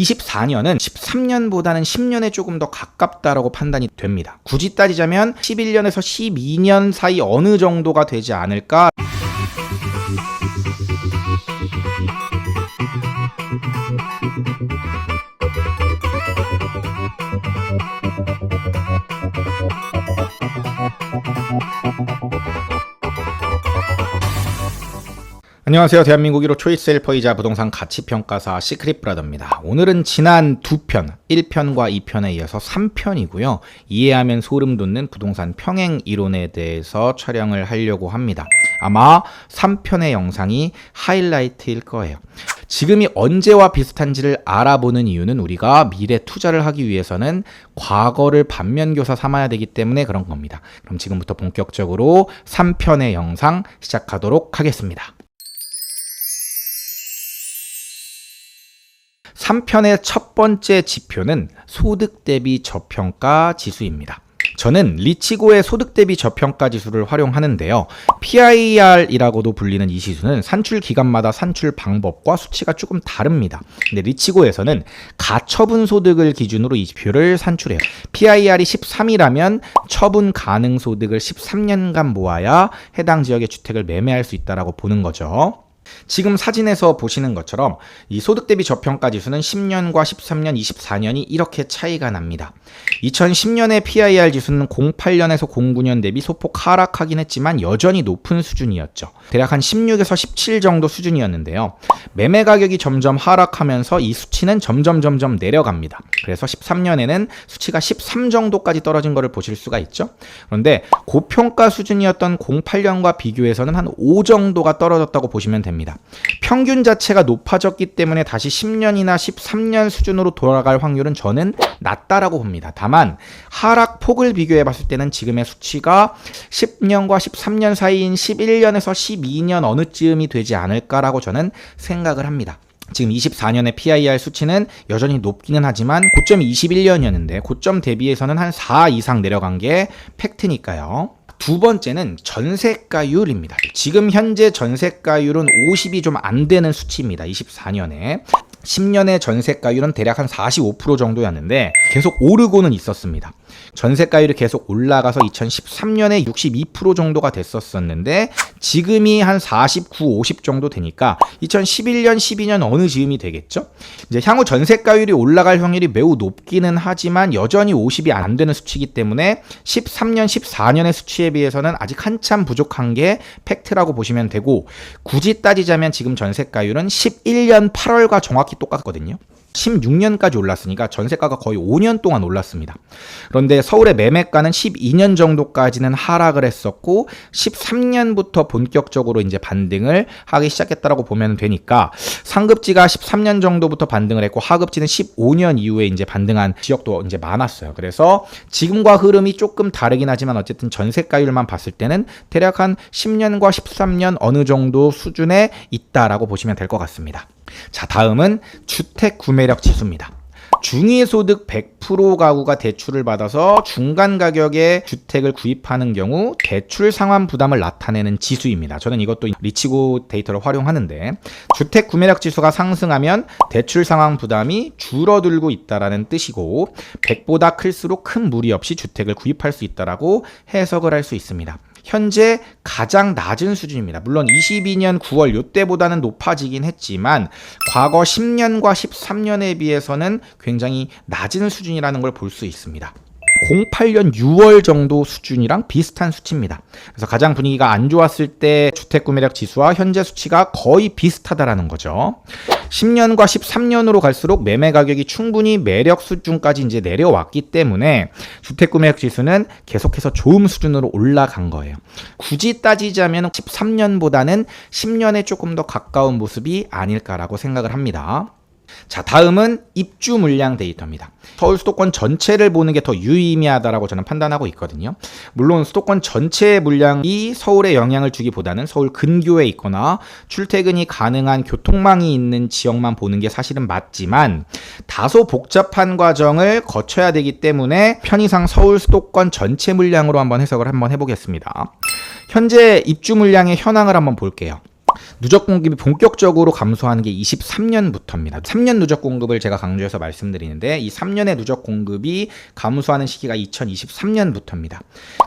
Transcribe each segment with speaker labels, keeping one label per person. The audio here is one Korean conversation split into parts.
Speaker 1: 24년은 13년보다는 10년에 조금 더 가깝다라고 판단이 됩니다. 굳이 따지자면 11년에서 12년 사이 어느 정도가 되지 않을까 안녕하세요. 대한민국 1호 초이스 헬퍼이자 부동산 가치평가사 시크릿 브라더입니다. 오늘은 지난 두 편, 1편과 2편에 이어서 3편이고요. 이해하면 소름 돋는 부동산 평행 이론에 대해서 촬영을 하려고 합니다. 아마 3편의 영상이 하이라이트일 거예요. 지금이 언제와 비슷한지를 알아보는 이유는 우리가 미래 투자를 하기 위해서는 과거를 반면교사 삼아야 되기 때문에 그런 겁니다. 그럼 지금부터 본격적으로 3편의 영상 시작하도록 하겠습니다. 3편의 첫 번째 지표는 소득 대비 저평가 지수입니다. 저는 리치고의 소득 대비 저평가 지수를 활용하는데요. PIR이라고도 불리는 이 지수는 산출 기간마다 산출 방법과 수치가 조금 다릅니다. 근데 리치고에서는 가처분 소득을 기준으로 이 지표를 산출해요. PIR이 13이라면 처분 가능 소득을 13년간 모아야 해당 지역의 주택을 매매할 수 있다라고 보는 거죠. 지금 사진에서 보시는 것처럼 이 소득 대비 저평가 지수는 10년과 13년, 24년이 이렇게 차이가 납니다. 2010년의 PIR 지수는 08년에서 09년 대비 소폭 하락하긴 했지만 여전히 높은 수준이었죠. 대략 한 16에서 17 정도 수준이었는데요. 매매 가격이 점점 하락하면서 이 수치는 점점 점점 내려갑니다. 그래서 13년에는 수치가 13 정도까지 떨어진 것을 보실 수가 있죠. 그런데 고평가 수준이었던 08년과 비교해서는 한 5 정도가 떨어졌다고 보시면 됩니다. 평균 자체가 높아졌기 때문에 다시 10년이나 13년 수준으로 돌아갈 확률은 저는 낮다라고 봅니다. 다만 하락 폭을 비교해 봤을 때는 지금의 수치가 10년과 13년 사이인 11년에서 12년 어느 쯤이 되지 않을까라고 저는 생각을 합니다. 지금 24년의 PIR 수치는 여전히 높기는 하지만 고점이 21년이었는데 고점 대비해서는 한 4 이상 내려간 게 팩트니까요. 두 번째는 전세가율입니다. 지금 현재 전세가율은 50이 좀 안 되는 수치입니다. 24년에. 10년의 전세가율은 대략 한 45% 정도였는데 계속 오르고는 있었습니다. 전세가율이 계속 올라가서 2013년에 62% 정도가 됐었었는데 지금이 한 49, 50 정도 되니까 2011년, 12년 어느 즈음이 되겠죠? 이제 향후 전세가율이 올라갈 확률이 매우 높기는 하지만 여전히 50이 안 되는 수치이기 때문에 13년, 14년의 수치에 비해서는 아직 한참 부족한 게 팩트라고 보시면 되고 굳이 따지자면 지금 전세가율은 11년 8월과 정확히 똑같거든요. 16년까지 올랐으니까 전세가가 거의 5년 동안 올랐습니다. 그런데 서울의 매매가는 12년 정도까지는 하락을 했었고 13년부터 본격적으로 이제 반등을 하기 시작했다라고 보면 되니까 상급지가 13년 정도부터 반등을 했고 하급지는 15년 이후에 이제 반등한 지역도 이제 많았어요. 그래서 지금과 흐름이 조금 다르긴 하지만 어쨌든 전세가율만 봤을 때는 대략 한 10년과 13년 어느 정도 수준에 있다라고 보시면 될 것 같습니다. 자, 다음은 주택 구매력 지수입니다. 중위소득 100% 가구가 대출을 받아서 중간 가격에 주택을 구입하는 경우 대출 상환 부담을 나타내는 지수입니다. 저는 이것도 리치고 데이터를 활용하는데 주택 구매력 지수가 상승하면 대출 상환 부담이 줄어들고 있다라는 뜻이고 100보다 클수록 큰 무리 없이 주택을 구입할 수 있다라고 해석을 할 수 있습니다. 현재 가장 낮은 수준입니다. 물론 22년 9월 요때보다는 높아지긴 했지만 과거 10년과 13년에 비해서는 굉장히 낮은 수준이라는 걸 볼 수 있습니다. 08년 6월 정도 수준이랑 비슷한 수치입니다. 그래서 가장 분위기가 안 좋았을 때 주택 구매력 지수와 현재 수치가 거의 비슷하다라는 거죠. 10년과 13년으로 갈수록 매매 가격이 충분히 매력 수준까지 이제 내려왔기 때문에 주택 구매력 지수는 계속해서 좋은 수준으로 올라간 거예요. 굳이 따지자면 13년보다는 10년에 조금 더 가까운 모습이 아닐까라고 생각을 합니다. 자, 다음은 입주 물량 데이터입니다. 서울 수도권 전체를 보는 게 더 유의미하다라고 저는 판단하고 있거든요. 물론 수도권 전체의 물량이 서울에 영향을 주기보다는 서울 근교에 있거나 출퇴근이 가능한 교통망이 있는 지역만 보는 게 사실은 맞지만 다소 복잡한 과정을 거쳐야 되기 때문에 편의상 서울 수도권 전체 물량으로 한번 해석을 한번 해보겠습니다. 현재 입주 물량의 현황을 한번 볼게요. 누적 공급이 본격적으로 감소하는 게 23년부터입니다. 3년 누적 공급을 제가 강조해서 말씀드리는데 이 3년의 누적 공급이 감소하는 시기가 2023년부터입니다.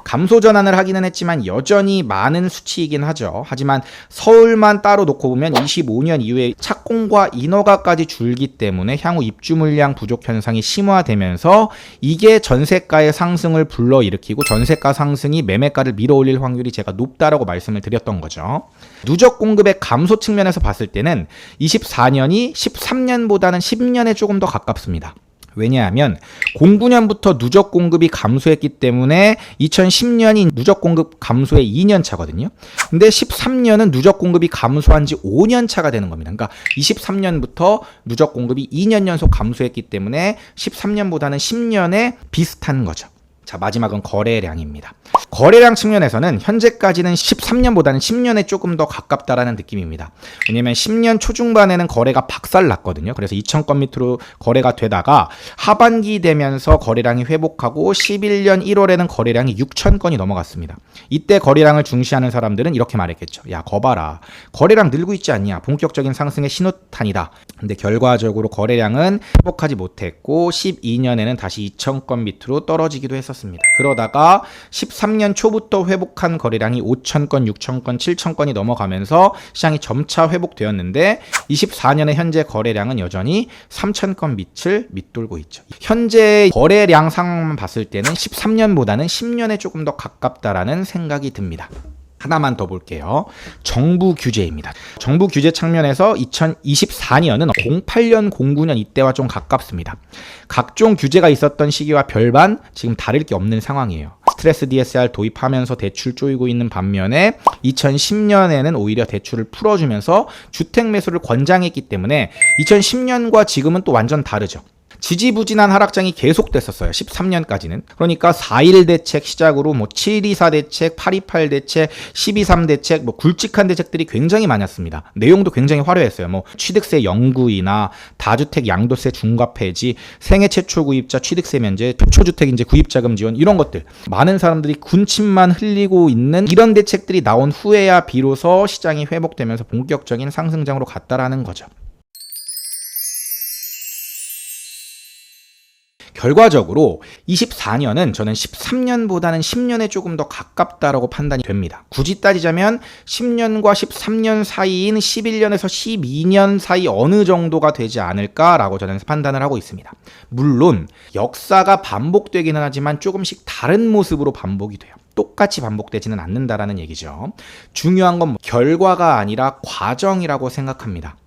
Speaker 1: 감소 전환을 하기는 했지만 여전히 많은 수치이긴 하죠. 하지만 서울만 따로 놓고 보면 25년 이후에 착공과 인허가까지 줄기 때문에 향후 입주 물량 부족 현상이 심화되면서 이게 전세가의 상승을 불러일으키고 전세가 상승이 매매가를 밀어올릴 확률이 제가 높다라고 말씀을 드렸던 거죠. 누적 공급 의 감소 측면에서 봤을 때는 24년이 13년보다는 10년에 조금 더 가깝습니다. 왜냐하면 09년부터 누적 공급이 감소했기 때문에 2010년이 누적 공급 감소의 2년 차거든요. 근데 13년은 누적 공급이 감소한 지 5년 차가 되는 겁니다. 그러니까 23년부터 누적 공급이 2년 연속 감소했기 때문에 13년보다는 10년에 비슷한 거죠. 자, 마지막은 거래량입니다. 거래량 측면에서는 현재까지는 13년보다는 10년에 조금 더 가깝다라는 느낌입니다. 왜냐면 10년 초중반에는 거래가 박살 났거든요. 그래서 2,000건 밑으로 거래가 되다가 하반기 되면서 거래량이 회복하고 11년 1월에는 거래량이 6,000건이 넘어갔습니다. 이때 거래량을 중시하는 사람들은 이렇게 말했겠죠. 야, 거봐라. 거래량 늘고 있지 않냐. 본격적인 상승의 신호탄이다. 근데 결과적으로 거래량은 회복하지 못했고 12년에는 다시 2,000건 밑으로 떨어지기도 했었습니다. 그러다가 13년 초부터 회복한 거래량이 5,000건, 6,000건, 7,000건이 넘어가면서 시장이 점차 회복되었는데 24년의 현재 거래량은 여전히 3,000건 밑을 밑돌고 있죠. 현재 거래량 상황만 봤을 때는 13년보다는 10년에 조금 더 가깝다라는 생각이 듭니다. 하나만 더 볼게요. 정부 규제입니다. 정부 규제 측면에서 2024년은 08년, 09년 이때와 좀 가깝습니다. 각종 규제가 있었던 시기와 별반 지금 다를 게 없는 상황이에요. 스트레스 DSR 도입하면서 대출 쪼이고 있는 반면에 2010년에는 오히려 대출을 풀어주면서 주택 매수를 권장했기 때문에 2010년과 지금은 또 완전 다르죠. 지지부진한 하락장이 계속됐었어요. 13년까지는. 그러니까 4.1 대책 시작으로 뭐 724 대책, 828 대책, 123 대책, 뭐 굵직한 대책들이 굉장히 많았습니다. 내용도 굉장히 화려했어요. 뭐 취득세 영구이나 다주택 양도세 중과 폐지, 생애 최초 구입자 취득세 면제, 초주택 이제 구입자금 지원 이런 것들. 많은 사람들이 군침만 흘리고 있는 이런 대책들이 나온 후에야 비로소 시장이 회복되면서 본격적인 상승장으로 갔다라는 거죠. 결과적으로 24년은 저는 13년보다는 10년에 조금 더 가깝다라고 판단이 됩니다. 굳이 따지자면 10년과 13년 사이인 11년에서 12년 사이 어느 정도가 되지 않을까라고 저는 판단을 하고 있습니다. 물론 역사가 반복되기는 하지만 조금씩 다른 모습으로 반복이 돼요. 똑같이 반복되지는 않는다라는 얘기죠. 중요한 건 결과가 아니라 과정이라고 생각합니다.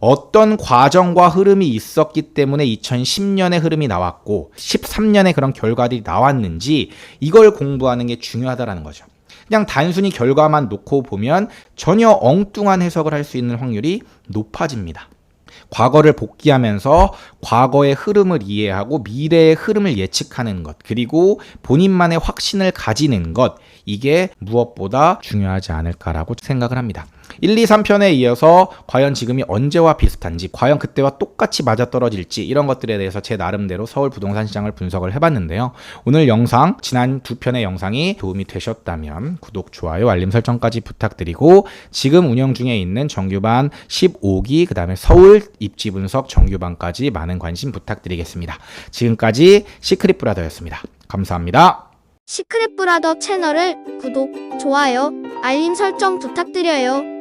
Speaker 1: 어떤 과정과 흐름이 있었기 때문에 2010년의 흐름이 나왔고 13년에 그런 결과들이 나왔는지 이걸 공부하는 게 중요하다라는 거죠. 그냥 단순히 결과만 놓고 보면 전혀 엉뚱한 해석을 할 수 있는 확률이 높아집니다. 과거를 복귀하면서 과거의 흐름을 이해하고 미래의 흐름을 예측하는 것, 그리고 본인만의 확신을 가지는 것, 이게 무엇보다 중요하지 않을까라고 생각을 합니다. 1, 2, 3편에 이어서 과연 지금이 언제와 비슷한지, 과연 그때와 똑같이 맞아떨어질지 이런 것들에 대해서 제 나름대로 서울 부동산 시장을 분석을 해봤는데요. 오늘 영상, 지난 두 편의 영상이 도움이 되셨다면 구독, 좋아요, 알림 설정까지 부탁드리고 지금 운영 중에 있는 정규반 15기, 그 다음에 서울 입지 분석 정규반까지 많은 관심 부탁드리겠습니다. 지금까지 시크릿 브라더였습니다. 감사합니다.
Speaker 2: 시크릿 브라더 채널을 구독, 좋아요, 알림 설정 부탁드려요.